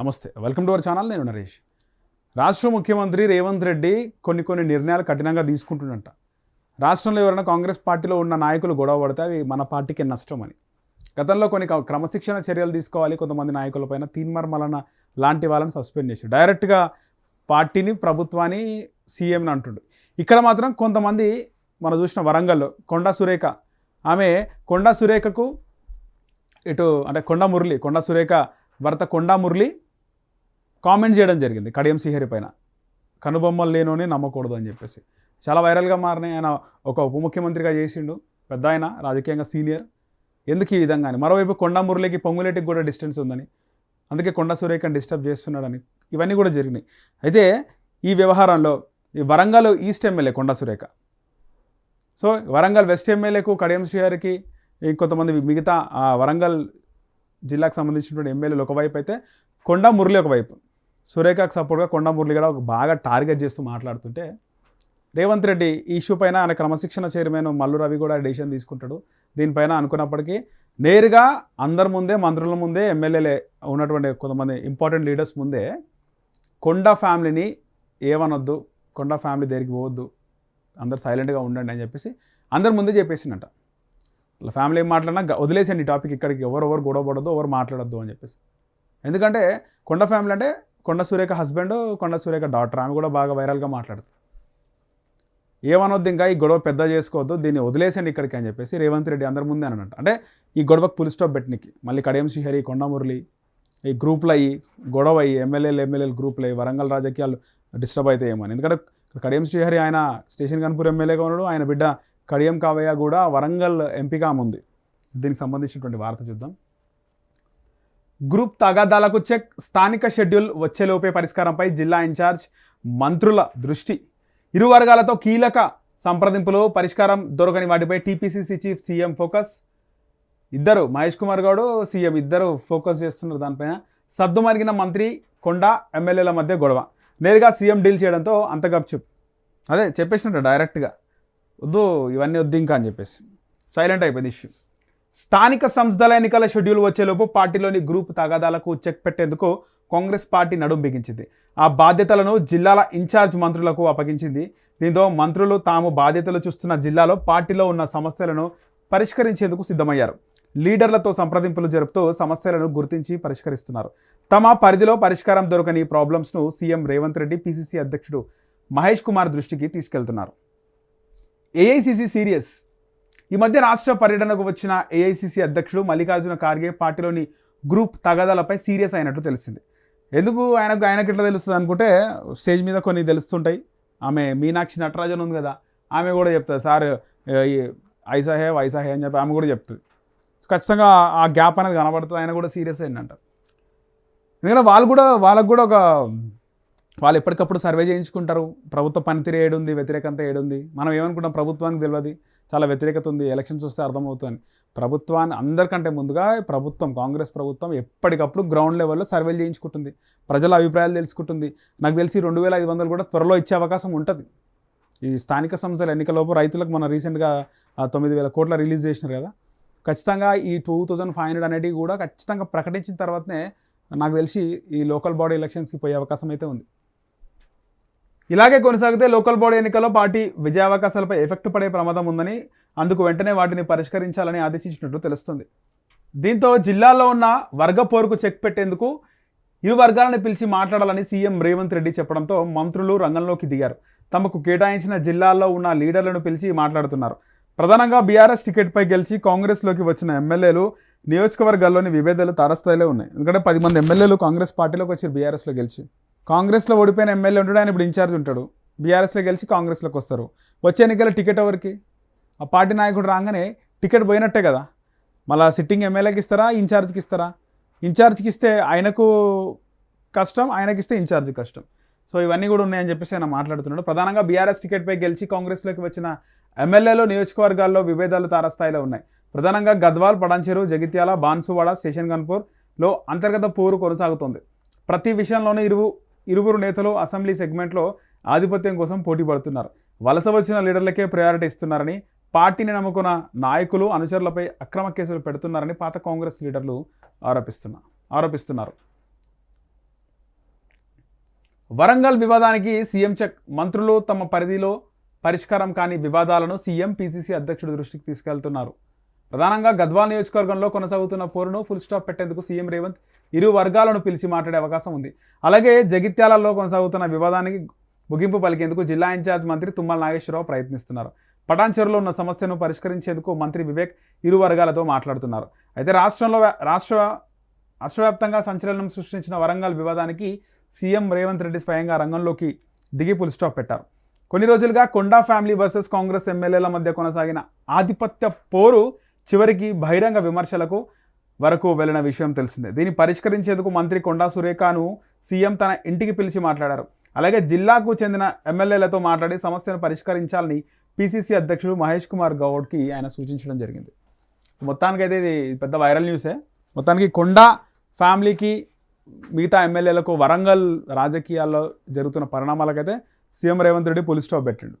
నమస్తే. Welcome to our channel నేను నరేష్. రాష్ట్ర ముఖ్యమంత్రి రేవంత్ రెడ్డి కొన్ని కొన్ని నిర్ణయాలు కఠినంగా తీసుకుంటుండంట. రాష్ట్రంలో ఎవరైనా కాంగ్రెస్ పార్టీలో ఉన్న నాయకులు గొడవ పడితే అవి మన పార్టీకి నష్టం అని గతంలో కొన్ని క- క్రమశిక్షణ చర్యలు తీసుకోవాలి కొంతమంది నాయకులపైన తీన్మర్మలన లాంటి వాళ్ళని సస్పెండ్ చేసి డైరెక్ట్గా పార్టీని ప్రభుత్వాన్ని సీఎంని అంటుండు. ఇక్కడ మాత్రం కొంతమంది మనం చూసిన వరంగల్లో కొండా సురేఖ ఆమె కొండా సురేఖకు ఇటు అంటే కొండ మురళి కొండా సురేఖ భర్త కొండా మురళి కామెంట్ చేయడం జరిగింది కడియం శ్రీహరి పైన. కనుబొమ్మలు లేనోనే నమ్మకూడదు అని చెప్పేసి. చాలా వైరల్గా మారినాయి. ఆయన ఒక ఉప ముఖ్యమంత్రిగా చేసిండు. పెద్ద ఆయన రాజకీయంగా సీనియర్. ఎందుకు ఈ విధంగా అని మరోవైపు కొండ మురళికి పొంగులేటికి కూడా డిస్టెన్స్ ఉందని అందుకే కొండ సురేఖని డిస్టర్బ్ చేస్తున్నాడని ఇవన్నీ కూడా జరిగినాయి. అయితే ఈ వ్యవహారంలో ఈ వరంగల్ ఈస్ట్ ఎమ్మెల్యే కొండ సురేఖ. సో వరంగల్ వెస్ట్ ఎమ్మెల్యేకు కడియం శ్రీహరికి కొంతమంది మిగతా ఆ వరంగల్ జిల్లాకు సంబంధించినటువంటి ఎమ్మెల్యేలు ఒకవైపు అయితే కొండ మురళి ఒకవైపు. సురేఖకు సపోర్ట్గా కొండ మురళి కూడా ఒక బాగా టార్గెట్ చేస్తూ మాట్లాడుతుంటే రేవంత్ రెడ్డి ఈ ఇష్యూ పైన ఆయన క్రమశిక్షణ చైర్మన్ మల్లు రవి కూడా డెసిషన్ తీసుకుంటాడు. దీనిపైన అనుకున్నప్పటికీ నేరుగా అందరి ముందే మంత్రుల ముందే ఎమ్మెల్యేలే ఉన్నటువంటి కొంతమంది ఇంపార్టెంట్ లీడర్స్ ముందే కొండ ఫ్యామిలీని ఏమనొద్దు కొండ ఫ్యామిలీ దగ్గరికి పోవద్దు అందరు సైలెంట్గా ఉండండి అని చెప్పేసి అందరి ముందే చెప్పేసిందంట. వాళ్ళ ఫ్యామిలీ ఏం మాట్లాడినా వదిలేసండి ఈ టాపిక్ ఇక్కడికి. ఎవరెవరు గొడవ పడద్దు ఎవరు మాట్లాడద్దు అని చెప్పేసి. ఎందుకంటే కొండ ఫ్యామిలీ అంటే కొండ సురేఖ హస్బెండ్ కొండ సురేఖ డాక్టర్ ఆమె కూడా బాగా వైరల్గా మాట్లాడుతుంది. ఏమనొద్దు ఇంకా ఈ గొడవ పెద్ద చేసుకోవద్దు దీన్ని వదిలేసండి ఇక్కడికి అని చెప్పేసి రేవంత్ రెడ్డి అందరి ముందే అనంట అంటే ఈ గొడవకు పులి స్టాప్ పెట్టనికి. మళ్ళీ కడియం శ్రీహరి కొండమురళి ఈ గ్రూపులు అయ్యి గొడవ అయ్యి ఎమ్మెల్యేలు ఎమ్మెల్యేలు గ్రూపులు అయ్యి వరంగల్ రాజకీయాలు డిస్టర్బ్ అవుతాయేమని అని. ఎందుకంటే కడియం శ్రీహరి ఆయన స్టేషన్ కన్పూర్ ఎమ్మెల్యేగా ఉన్నాడు. ఆయన బిడ్డ కడియం కావయ్య కూడా వరంగల్ ఎంపీగా ఉంది. దీనికి సంబంధించినటువంటి వార్త చూద్దాం. గ్రూప్ తగాదాలకు చెక్ స్థానిక షెడ్యూల్ వచ్చేలోపే పరిష్కారంపై జిల్లా ఇన్ఛార్జ్ మంత్రుల దృష్టి. ఇరు వర్గాలతో కీలక సంప్రదింపులు పరిష్కారం దొరకని వాటిపై టీపీసీసీ చీఫ్ సీఎం ఫోకస్. ఇద్దరు మహేష్ కుమార్ గౌడ్ సీఎం ఇద్దరు ఫోకస్ చేస్తున్నారు దానిపైన. సద్దుమరిగిన మంత్రి కొండ ఎమ్మెల్యేల మధ్య గొడవ. నేరుగా సీఎం డీల్ చేయడంతో అంత గప్చుప్ అదే చెప్పేసినట్టు డైరెక్ట్గా. వద్దు ఇవన్నీ వద్దు ఇంకా అని చెప్పేసి. సైలెంట్ అయిపోయింది ఇష్యూ. స్థానిక సంస్థల ఎన్నికల షెడ్యూల్ వచ్చేలోపు పార్టీలోని గ్రూప్ తగాదాలకు చెక్ పెట్టేందుకు కాంగ్రెస్ పార్టీ నడుం బిగించింది. ఆ బాధ్యతలను జిల్లాల ఇన్ఛార్జ్ మంత్రులకు అప్పగించింది. దీంతో మంత్రులు తాము బాధ్యతలు చూస్తున్న జిల్లాలో పార్టీలో ఉన్న సమస్యలను పరిష్కరించేందుకు సిద్ధమయ్యారు. లీడర్లతో సంప్రదింపులు జరుపుతూ సమస్యలను గుర్తించి పరిష్కరిస్తున్నారు. తమ పరిధిలో పరిష్కారం దొరకని ప్రాబ్లమ్స్ను సీఎం రేవంత్ రెడ్డి పిసిసి అధ్యక్షుడు మహేష్ కుమార్ దృష్టికి తీసుకెళ్తున్నారు. ఏఐసిసి సీరియస్ ఈ మధ్య రాష్ట్ర పర్యటనకు వచ్చిన ఏఐసిసి అధ్యక్షుడు మల్లికార్జున ఖార్గే పార్టీలోని గ్రూప్ తగాదాలపై సీరియస్ అయినట్టు తెలిసింది. ఎందుకు ఆయనకు ఆయనకి ఎట్లా తెలుస్తుంది అనుకుంటే స్టేజ్ మీద కొన్ని తెలుస్తుంటాయి. ఆమె మీనాక్షి నటరాజన్ ఉంది కదా ఆమె కూడా చెప్తుంది సార్ ఐసాహే ఐసా హే వైసా హే అని చెప్పి ఆమె కూడా చెప్తుంది. ఖచ్చితంగా ఆ గ్యాప్ అనేది కనబడుతుంది ఆయన కూడా సీరియస్ అయిందంట. ఎందుకంటే వాళ్ళు కూడా వాళ్ళకు కూడా ఒక వాళ్ళు ఎప్పటికప్పుడు సర్వే చేయించుకుంటారు. ప్రభుత్వ పనితీరు ఏడుంది వ్యతిరేకత ఏడుంది. మనం ఏమనుకుంటాం ప్రభుత్వానికి తెలియదు చాలా వ్యతిరేకత ఉంది. ఎలక్షన్స్ వస్తే అర్థమవుతుంది. ప్రభుత్వాన్ని అందరికంటే ముందుగా ప్రభుత్వం కాంగ్రెస్ ప్రభుత్వం ఎప్పటికప్పుడు గ్రౌండ్ లెవెల్లో సర్వేలు చేయించుకుంటుంది. ప్రజల అభిప్రాయాలు తెలుసుకుంటుంది. నాకు తెలిసి రెండు వేల ఐదు వందలు కూడా త్వరలో ఇచ్చే అవకాశం ఉంటుంది. ఈ స్థానిక సంస్థల ఎన్నికలోపు రైతులకు మన రీసెంట్గా తొమ్మిది వేల కోట్ల రిలీజ్ చేసినారు కదా. ఖచ్చితంగా ఈ టూ థౌజండ్ ఫైవ్ హండ్రెడ్ అనేటివి కూడా ఖచ్చితంగా ప్రకటించిన తర్వాతనే నాకు తెలిసి ఈ లోకల్ బాడీ ఎలక్షన్స్కి పోయే అవకాశం అయితే ఉంది. ఇలాగే కొనసాగితే లోకల్ బాడీ ఎన్నికల్లో పార్టీ విజయావకాశాలపై ఎఫెక్ట్ పడే ప్రమాదం ఉందని అందుకు వెంటనే వాటిని పరిష్కరించాలని ఆదేశించినట్టు తెలుస్తుంది. దీంతో జిల్లాలో ఉన్న వర్గ పోరుకు చెక్ పెట్టేందుకు ఇరు వర్గాలను పిలిచి మాట్లాడాలని సీఎం రేవంత్ రెడ్డి చెప్పడంతో మంత్రులు రంగంలోకి దిగారు. తమకు కేటాయించిన జిల్లాల్లో ఉన్న లీడర్లను పిలిచి మాట్లాడుతున్నారు. ప్రధానంగా బీఆర్ఎస్ టికెట్పై గెలిచి కాంగ్రెస్లోకి వచ్చిన ఎమ్మెల్యేలు నియోజకవర్గాల్లోని విభేదాలు తారస్థాయిలో ఉన్నాయి. ఎందుకంటే పది మంది ఎమ్మెల్యేలు కాంగ్రెస్ పార్టీలోకి వచ్చి బీఆర్ఎస్లో గెలిచి కాంగ్రెస్లో ఓడిపోయిన ఎమ్మెల్యే ఉంటాడు ఆయన ఇప్పుడు ఇన్ఛార్జ్ ఉంటాడు. బీఆర్ఎస్లో గెలిచి కాంగ్రెస్లోకి వస్తారు. వచ్చే ఎన్నికల టికెట్ ఎవరికి? ఆ పార్టీ నాయకుడు రాగానే టికెట్ పోయినట్టే కదా. మళ్ళీ సిట్టింగ్ ఎమ్మెల్యేకి ఇస్తారా ఇన్ఛార్జ్కి ఇస్తారా? ఇన్ఛార్జ్కి ఇస్తే ఆయనకు కష్టం ఆయనకి ఇస్తే ఇన్ఛార్జ్ కష్టం. సో ఇవన్నీ కూడా ఉన్నాయని చెప్పేసి ఆయన మాట్లాడుతున్నాడు. ప్రధానంగా బీఆర్ఎస్ టికెట్పై గెలిచి కాంగ్రెస్లోకి వచ్చిన ఎమ్మెల్యేలు నియోజకవర్గాల్లో విభేదాలు తారస్థాయిలో ఉన్నాయి. ప్రధానంగా గద్వాల్ పడాన్చెరు జగిత్యాల బాన్సువాడ స్టేషన్ గన్పూర్లో అంతర్గత పోరు కొనసాగుతోంది. ప్రతి విషయంలోనూ ఇరువు ఇరువురు నేతలు అసెంబ్లీ సెగ్మెంట్లో ఆధిపత్యం కోసం పోటీ పడుతున్నారు. వలస వచ్చిన లీడర్లకే ప్రయారిటీ ఇస్తున్నారని పార్టీని నమ్ముకున్న నాయకులు అనుచరులపై అక్రమ కేసులు పెడుతున్నారని పాత కాంగ్రెస్ లీడర్లు ఆరోపిస్తున్నారు ఆరోపిస్తున్నారు. వరంగల్ వివాదానికి సీఎం చెక్ మంత్రులు తమ పరిధిలో పరిష్కారం కాని వివాదాలను సీఎం పీసీసీ అధ్యక్షుడి దృష్టికి తీసుకెళ్తున్నారు. ప్రధానంగా గద్వాల్ నియోజకవర్గంలో కొనసాగుతున్న పోరును ఫుల్ స్టాప్ పెట్టేందుకు సీఎం రేవంత్ ఇరు వర్గాలను పిలిచి మాట్లాడే అవకాశం ఉంది. అలాగే జగిత్యాలలో కొనసాగుతున్న వివాదానికి ముగింపు పలికేందుకు జిల్లా ఇన్ఛార్జ్ మంత్రి తుమ్మల నాగేశ్వరరావు ప్రయత్నిస్తున్నారు. పటాన్ చెరువులో ఉన్న సమస్యను పరిష్కరించేందుకు మంత్రి వివేక్ ఇరు వర్గాలతో మాట్లాడుతున్నారు. అయితే రాష్ట్రంలో రాష్ట్ర రాష్ట్రవ్యాప్తంగా సంచలనం సృష్టించిన వరంగల్ వివాదానికి సీఎం రేవంత్ రెడ్డి స్వయంగా రంగంలోకి దిగి పులిస్టాప్ పెట్టారు. కొన్ని రోజులుగా కొండా ఫ్యామిలీ వర్సెస్ కాంగ్రెస్ ఎమ్మెల్యేల మధ్య కొనసాగిన ఆధిపత్య పోరు చివరికి బహిరంగ విమర్శలకు వరకు వెళ్ళిన విషయం తెలిసిందే. దీన్ని పరిష్కరించేందుకు మంత్రి కొండా సురేఖను సీఎం తన ఇంటికి పిలిచి మాట్లాడారు. అలాగే జిల్లాకు చెందిన ఎమ్మెల్యేలతో మాట్లాడి సమస్యను పరిష్కరించాలని పిసిసి అధ్యక్షుడు మహేష్ కుమార్ గౌడ్కి ఆయన సూచించడం జరిగింది. మొత్తానికైతే ఇది పెద్ద వైరల్ న్యూసే. మొత్తానికి కొండా ఫ్యామిలీకి మిగతా ఎమ్మెల్యేలకు వరంగల్ రాజకీయాల్లో జరుగుతున్న పరిణామాలకైతే CM Revanth Reddy police stop పెట్టిండు.